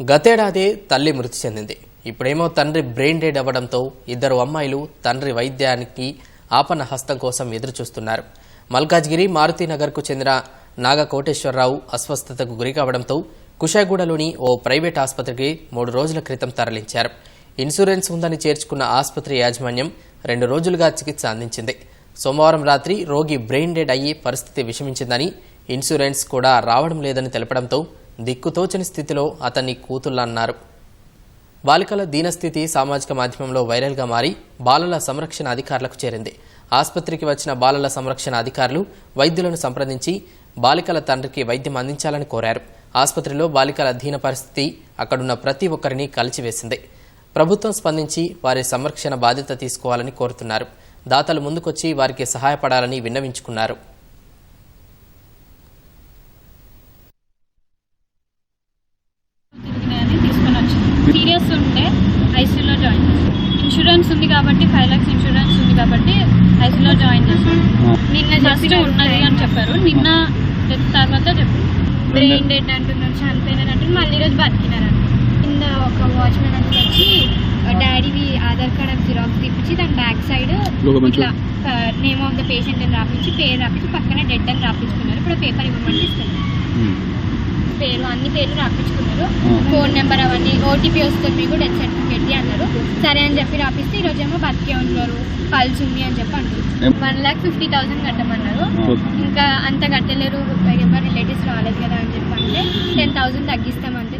గతేడాది తల్లి మృతి చెందింది. ఇప్పుడేమో తండ్రి బ్రెయిన్ డెడ్ అవ్వడంతో ఇద్దరు అమ్మాయిలు తండ్రి వైద్యానికి ఆపన హస్తం కోసం ఎదురుచూస్తున్నారు. మల్కాజ్గిరి మారుతీనగర్కు చెందిన నాగకోటేశ్వరరావు అస్వస్థతకు గురి కావడంతో కుషాగూడలోని ఓ ప్రైవేట్ ఆసుపత్రికి మూడు రోజుల క్రితం తరలించారు. ఇన్సూరెన్స్ ఉందని చేర్చుకున్న ఆసుపత్రి యాజమాన్యం రెండు రోజులుగా చికిత్స అందించింది. సోమవారం రాత్రి రోగి బ్రెయిన్ డెడ్ అయ్యి పరిస్థితి విషమించిందని ఇన్సూరెన్స్ కూడా రావడం లేదని తెలపడంతో దిక్కుతోచని స్థితిలో అతన్ని కూతుళ్ళన్నారు. బాలికల దీనస్థితి సామాజిక మాధ్యమంలో వైరల్గా మారి బాలల సంరక్షణ అధికారులకు చేరింది. ఆసుపత్రికి వచ్చిన బాలల సంరక్షణ అధికారులు వైద్యులను సంప్రదించి బాలికల తండ్రికి వైద్యం అందించాలని కోరారు. ఆసుపత్రిలో బాలికల దీన పరిస్థితి అక్కడున్న ప్రతి ఒక్కరిని కలిచివేసింది. ప్రభుత్వం స్పందించి వారి సంరక్షణ బాధ్యత తీసుకోవాలని కోరుతున్నారు. దాతలు ముందుకొచ్చి వారికి సహాయపడాలని విన్నవించుకున్నారు. సీరియస్ ఉంటే ఐసీయూలో జాయిన్ చేస్తాం ఇన్సూరెన్స్ ఉంది కాబట్టి ఫైవ్ లాక్స్ ఇన్సూరెన్స్ ఉంది కాబట్టి ఐసీయూలో జాయిన్ చేస్తాం నిన్న జస్ట్ ఉన్నది అని చెప్పారు. నిన్న డెత్ తర్వాత చెప్పారు. బ్రెయిన్ డెడ్ అంటున్నారు చనిపోయినారు అంటున్నారు మళ్ళీ రోజు బతికినారు కింద ఒక వాచ్మెన్ అంతా వచ్చి డాడీవి ఆధార్ కార్డ్ జిరాక్స్ తీపిచ్చి దాని బ్యాక్ సైడ్ ఇట్లా నేమ్ ఆఫ్ ద పేషెంట్ అని రాపించి పేరు రాపించి పక్కన డెడ్ అని రాపించుకున్నారు ఇప్పుడు పేపర్ ఇవ్వమంటే ఇస్తారు పేరు అన్ని పేర్లు రాపించుకున్నారు. ఫోన్ నెంబర్ అవన్నీ ఓటీపీ వస్తుంది మీకు డెత్ సర్టిఫికేట్ అన్నారు. సరే అని చెప్పి రాపిస్తే ఈ రోజేమో బతికే ఉన్నారు పల్స్ ఉంది అని చెప్పి అంటారు వన్ ల్యాక్ ఫిఫ్టీ థౌసండ్ కట్టమన్నారు. ఇంకా అంత కట్టలేరు ఎవరు రిలేటివ్స్ రాలేదు కదా అని చెప్పి అంటే టెన్ థౌసండ్ తగ్గిస్తాం అంతే